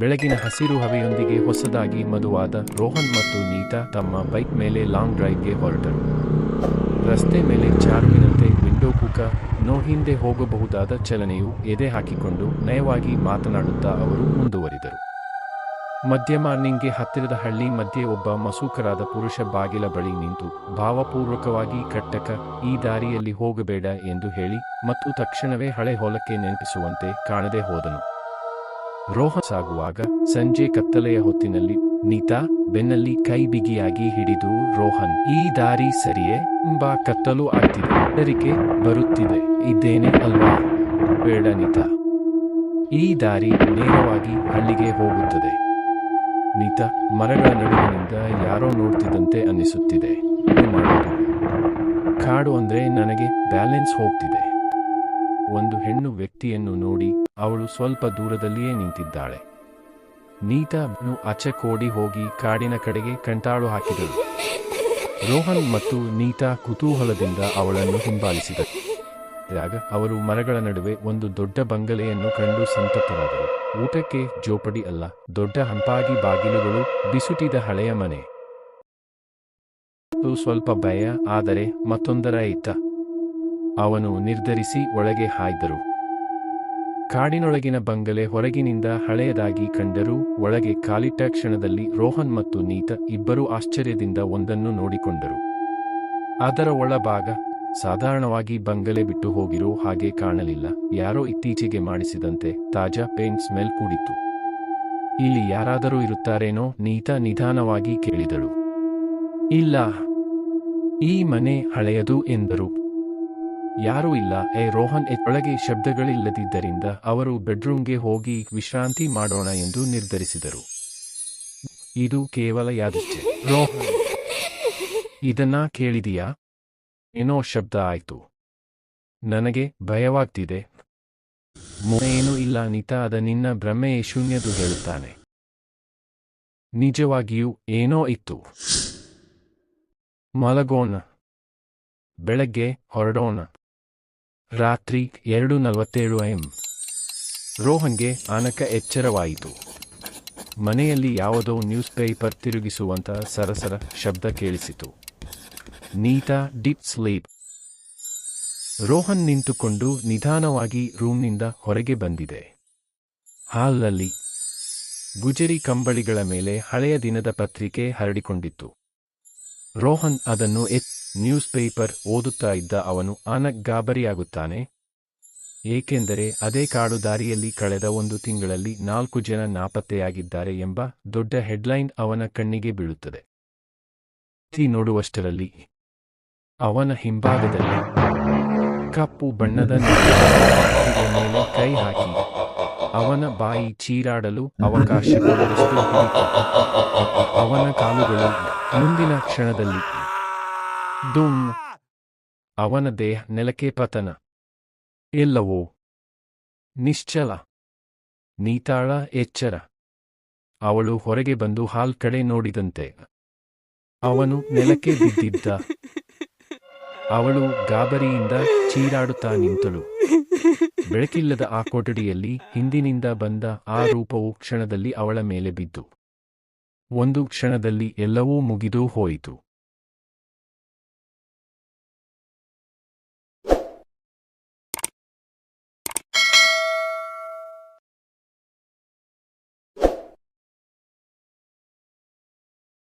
ಬೆಳಗಿನ ಹಸಿರು ಹವೆಯೊಂದಿಗೆ ಹೊಸದಾಗಿ ಮದುವಾದ ರೋಹನ್ ಮತ್ತು ನೀತಾ ತಮ್ಮ ಬೈಕ್ ಮೇಲೆ ಲಾಂಗ್ ಡ್ರೈವ್ಗೆ ಹೊರಟರು. ರಸ್ತೆ ಮೇಲೆ ಚಾರುವಿನಂತೆ ವಿಂಡೋ ಕುಕ, ನೋ ಹಿಂದೆ ಹೋಗಬಹುದಾದ ಚಲನೆಯು ಎದೆ ಹಾಕಿಕೊಂಡು ನಯವಾಗಿ ಮಾತನಾಡುತ್ತಾ ಅವರು ಮುಂದುವರಿದರು. ಮಧ್ಯ ಮಾರ್ನಿಂಗ್ಗೆ ಹತ್ತಿರದ ಹಳ್ಳಿ ಮಧ್ಯೆ ಒಬ್ಬ ಮಸೂಕರಾದ ಪುರುಷ ಬಾಗಿಲ ಬಳಿ ನಿಂತು ಭಾವಪೂರ್ವಕವಾಗಿ ಕಟ್ಟಕ ಈ ದಾರಿಯಲ್ಲಿ ಹೋಗಬೇಡ ಎಂದು ಹೇಳಿ ಮತ್ತು ತಕ್ಷಣವೇ ಹಳೆ ಹೊಲಕ್ಕೆ ನೆನಪಿಸುವಂತೆ ಕಾಣದೆ ಹೋದನು. ರೋಹನ್ ಸಾಗುವಾಗ ಸಂಜೆ ಕತ್ತಲೆಯ ಹೊತ್ತಿನಲ್ಲಿ ನೀತಾ ಬೆನ್ನಲ್ಲಿ ಕೈ ಬಿಗಿಯಾಗಿ ಹಿಡಿದು ರೋಹನ್, ಈ ದಾರಿ ಸರಿಯೇ? ಎಂಬ ಕತ್ತಲು ಆಗ್ತಿದೆ. ಹೆದರಿಕೆ ಬರುತ್ತಿದೆ. ಇದ್ದೇನೆ ಅಲ್ವಾ? ಬೇಡ ನೀತಾ. ಈ ದಾರಿ ನೇರವಾಗಿ ಹಳ್ಳಿಗೆ ಹೋಗುತ್ತದೆ. ನೀತಾ, ಮರಗಳ ನಡುವಿನಿಂದ ಯಾರೋ ನೋಡ್ತಿದ್ದಂತೆ ಅನ್ನಿಸುತ್ತಿದೆ. ಮಾಡೋದು. ಕಾಡು ಅಂದ್ರೆ ನನಗೆ ಬ್ಯಾಲೆನ್ಸ್ ಹೋಗ್ತಿದೆ. ಒಂದು ಹೆಣ್ಣು ವ್ಯಕ್ತಿಯನ್ನು ನೋಡಿ ಅವಳು ಸ್ವಲ್ಪ ದೂರದಲ್ಲಿಯೇ ನಿಂತಿದ್ದಾಳೆ. ನೀತಾನು ಆಚೆ ಕೋಡಿ ಹೋಗಿ ಕಾಡಿನ ಕಡೆಗೆ ಕಂಟಾಳು ಹಾಕಿದಳು. ರೋಹನ್ ಮತ್ತು ನೀತಾ ಕುತೂಹಲದಿಂದ ಅವಳನ್ನು ಹಿಂಬಾಲಿಸಿದರು. ಆಗ ಅವರು ಮರಗಳ ನಡುವೆ ಒಂದು ದೊಡ್ಡ ಬಂಗಲೆಯನ್ನು ಕಂಡು ಸಂತತರಾದರು ಊಟಕ್ಕೆ ಜೋಪಡಿ ಅಲ್ಲ, ದೊಡ್ಡ ಹಂಪಾಗಿ ಬಾಗಿಲುಗಳು, ಬಿಸುಟಿದ ಹಳೆಯ ಮನೆ. ಸ್ವಲ್ಪ ಭಯ, ಆದರೆ ಮತ್ತೊಂದರ ಇತ್ತ ಅವನು ನಿರ್ಧರಿಸಿ ಒಳಗೆ ಹಾಯ್ದರು. ಕಾಡಿನೊಳಗಿನ ಬಂಗಲೆ ಹೊರಗಿನಿಂದ ಹಳೆಯದಾಗಿ ಕಂಡರೂ ಒಳಗೆ ಕಾಲಿಟ್ಟ ಕ್ಷಣದಲ್ಲಿ ರೋಹನ್ ಮತ್ತು ನೀತ ಇಬ್ಬರೂ ಆಶ್ಚರ್ಯದಿಂದ ಒಂದನ್ನು ನೋಡಿಕೊಂಡರು. ಅದರ ಒಳಭಾಗ ಸಾಧಾರಣವಾಗಿ ಬಂಗಲೆ ಬಿಟ್ಟು ಹೋಗಿರೋ ಹಾಗೆ ಕಾಣಲಿಲ್ಲ. ಯಾರೋ ಇತ್ತೀಚೆಗೆ ಮಾಡಿಸಿದಂತೆ ತಾಜಾ ಪೇಂಟ್ ಸ್ಮೆಲ್ ಕೂಡಿತ್ತು. ಇಲ್ಲಿ ಯಾರಾದರೂ ಇರುತ್ತಾರೇನೋ ನೀತ ನಿಧಾನವಾಗಿ ಕೇಳಿದಳು. ಇಲ್ಲ. ಈ ಮನೆ ಹಳೆಯದು ಎಂದರು. ಯಾರೂ ಇಲ್ಲ. ಎ ರೋಹನ್ ಒಳಗೆ ಶಬ್ದಗಳಿಲ್ಲದಿದ್ದರಿಂದ ಅವರು ಬೆಡ್ರೂಮ್ಗೆ ಹೋಗಿ ವಿಶ್ರಾಂತಿ ಮಾಡೋಣ ಎಂದು ನಿರ್ಧರಿಸಿದರು. ಇದು ಕೇವಲ ಯಾದೃಚ್ಛೆ ರೋಹನ್, ಇದನ್ನ ಕೇಳಿದೀಯಾ? ಏನೋ ಶಬ್ದ ಆಯ್ತು. ನನಗೆ ಭಯವಾಗ್ತಿದೆ. ಏನೂ ಇಲ್ಲ, ನಿತಾ ಅದ ನಿನ್ನ ಭ್ರಮೆಯೇ ಶೂನ್ಯದು ಹೇಳುತ್ತಾನೆ. ನಿಜವಾಗಿಯೂ ಏನೋ ಇತ್ತು. ಮಲಗೋಣ. ಬೆಳಗ್ಗೆ ಹೊರಡೋಣ. ರಾತ್ರಿ ಎರಡು ನಲವತ್ತೇಳು ಎಂ. ರೋಹನ್ಗೆ ಆನಕ ಎಚ್ಚರವಾಯಿತು. ಮನೆಯಲ್ಲಿ ಯಾವುದೋ ನ್ಯೂಸ್ ಪೇಪರ್ ತಿರುಗಿಸುವಂತ ಸರಸರ ಶಬ್ದ ಕೇಳಿಸಿತು. Neeta drip sleep. ರೋಹನ್ ನಿಂತುಕೊಂಡು ನಿಧಾನವಾಗಿ ರೂಮ್ನಿಂದ ಹೊರಗೆ ಬಂದಿದೆ. ಹಾಲ್ನಲ್ಲಿ ಗುಜರಿ ಕಂಬಳಿಗಳ ಮೇಲೆ ಹಳೆಯ ದಿನದ ಪತ್ರಿಕೆ ಹರಡಿಕೊಂಡಿತ್ತು. ರೋಹನ್ ಅದನ್ನು ಎತ್ ನ್ಯೂಸ್ ಪೇಪರ್ ಓದುತ್ತಾ ಇದ್ದ ಅವನು ಆನಕ್ ಗಾಬರಿಯಾಗುತ್ತಾನೆ. ಏಕೆಂದರೆ ಅದೇ ಕಾಡು ದಾರಿಯಲ್ಲಿ ಕಳೆದ ಒಂದು ತಿಂಗಳಲ್ಲಿ ನಾಲ್ಕು ಜನ ನಾಪತ್ತೆಯಾಗಿದ್ದಾರೆ ಎಂಬ ದೊಡ್ಡ ಹೆಡ್ಲೈನ್ ಅವನ ಕಣ್ಣಿಗೆ ಬೀಳುತ್ತದೆ. ತಿ ನೋಡುವಷ್ಟರಲ್ಲಿ ಅವನ ಹಿಂಭಾಗದಲ್ಲಿ ಕಪ್ಪು ಬಣ್ಣದ ಮೇಲೆ ಕೈ ಹಾಕಿ ಅವನ ಬಾಯಿ ಚೀರಾಡಲು ಅವಕಾಶ ಅವನ ಕಾಲುಗಳು ಮುಂದಿನ ಕ್ಷಣದಲ್ಲಿ. ದುಮ್ ಅವನ ದೇಹ ನೆಲಕ್ಕೆ ಪತನ. ಎಲ್ಲವೋ. ನಿಶ್ಚಲ. ನೀತಾಳ ಎಚ್ಚರ. ಅವಳು ಹೊರಗೆ ಬಂದು ಹಾಲ್ ಕಡೆ ನೋಡಿದಂತೆ. ಅವನು ನೆಲಕ್ಕೆ ಬಿದ್ದಿದ್ದ. ಅವಳು ಗಾಬರಿಯಿಂದ ಚೀರಾಡುತ್ತಾ ನಿಂತಳು. ಬೆಳಕಿಲ್ಲದ ಆ ಕೊಠಡಿಯಲ್ಲಿ ಹಿಂದಿನಿಂದ ಬಂದ ಆ ರೂಪವು ಕ್ಷಣದಲ್ಲಿ ಅವಳ ಮೇಲೆ ಬಿದ್ದು. ಒಂದು ಕ್ಷಣದಲ್ಲಿ ಎಲ್ಲವೂ ಮುಗಿದು ಹೋಯಿತು.